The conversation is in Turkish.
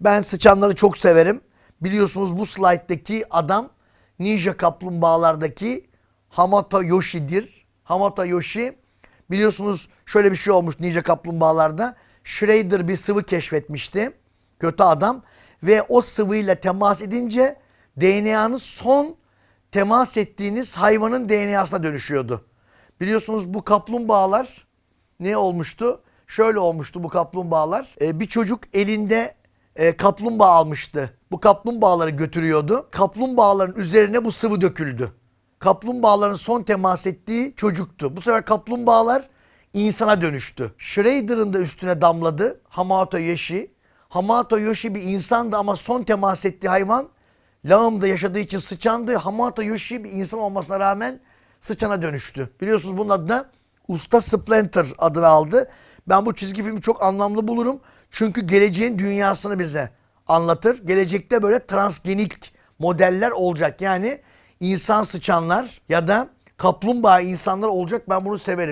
Ben sıçanları çok severim. Biliyorsunuz bu slayttaki adam Ninja Kaplumbağalardaki Hamata Yoshi'dir. Hamata Yoshi biliyorsunuz şöyle bir şey olmuş Ninja Kaplumbağalarda. Shredder bir sıvı keşfetmişti. Kötü adam. Ve o sıvıyla temas edince DNA'nız son temas ettiğiniz hayvanın DNA'sına dönüşüyordu. Biliyorsunuz bu kaplumbağalar ne olmuştu? Şöyle olmuştu bu kaplumbağalar. Ee, bir çocuk elinde e, kaplumbağa almıştı. Bu kaplumbağaları götürüyordu. Kaplumbağaların üzerine bu sıvı döküldü. Kaplumbağaların son temas ettiği çocuktu. Bu sefer kaplumbağalar insana dönüştü. Shredder'ın da üstüne damladı. Hamato Yoshi. Hamato Yoshi bir insandı ama son temas ettiği hayvan lağımda yaşadığı için sıçandı. Hamato Yoshi bir insan olmasına rağmen sıçana dönüştü. Biliyorsunuz bunun adı da Usta Splinter adını aldı. Ben bu çizgi filmi çok anlamlı bulurum. Çünkü geleceğin dünyasını bize anlatır. Gelecekte böyle transgenik modeller olacak. Yani insan sıçanlar ya da kaplumbağa insanlar olacak. Ben bunu severim.